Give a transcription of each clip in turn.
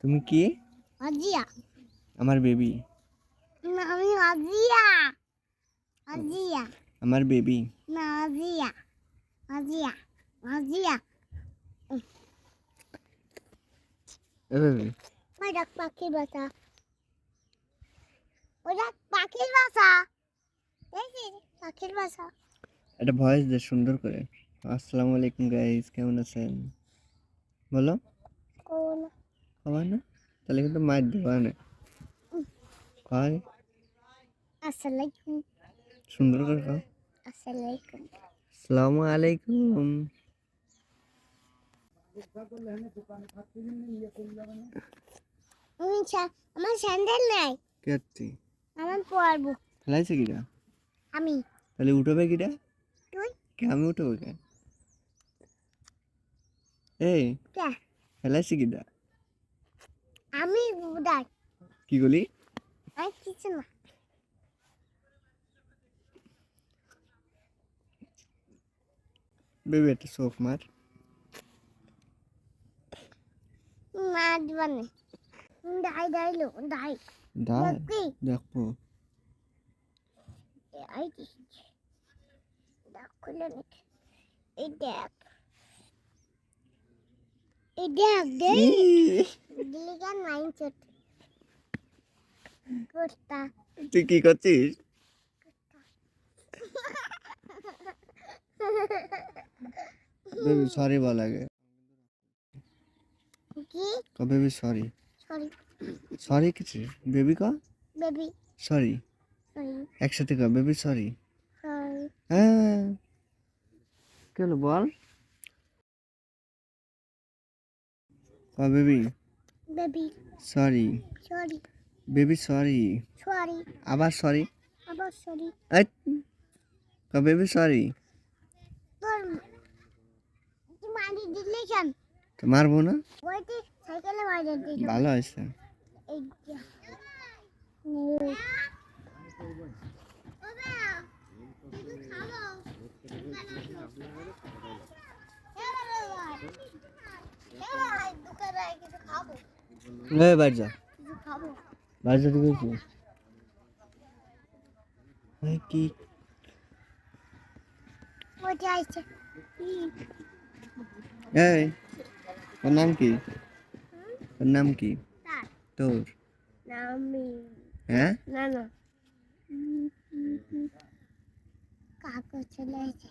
তুমি কি? আজিয়া আমার বেবি। না আমি আজিয়া আজিয়া আমার বেবি। না আজিয়া আজিয়া আজিয়া ওটা পাখির বাসা। ওটা পাখির বাসা। পাখির বাসা। একটা ভয়েস দে সুন্দর করে। আসসালামু আলাইকুম গাইস কেমন আছেন? বলো। কোন না তাহলে কিন্তু মার দেবো না। কয় আসসালামাইকুম সুন্দর করে খাও। আসসালামু আলাইকুম। আমার স্যান্ডেল নাই। কে আছি আমার পরবো খেলাইছে কিটা? আমি। তাহলে উঠবে কিটা? তুই? কে আমি উঠবো কে? এই কে? খেলাইছে কিটা আমি বুদাই। কি বলি আর কিছু না। বেবি একটা শোক মার। মা দিবানে দাই দাইলো দাই। দা দেখবি? দেখব। এই দেখ নে। এই এই দেখ। দেখ দিলি কেন নাইন চট কুত্তা তুই কি করছিস? বেবি সরি বল আগে। কি? ক বেবি সরি সরি সরি কিছু? বেবি ক? বেবি সরি সরি একসাথে ক বেবি সরি সরি হ্যাঁ। কেন বল? ক baby baby sorry sorry baby sorry sorry আবার সরি আবার সরি ক বেবি সরি তোর মারি দিলি কেন তো মারবো না ওইটি সাইকেলে মারি দিলি ভালো হয়েছে। এই যে। নে। এ বাড়ি যা বাড়ি যা ঠিক আছে এই কি এই তোর নাম কি তোর নাম কি তোর হ্যাঁ কাকু চলে এসে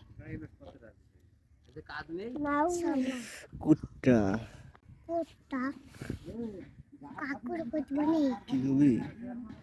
কুত্তা কুত্তা কাকুর কুচবো নেই কি কবি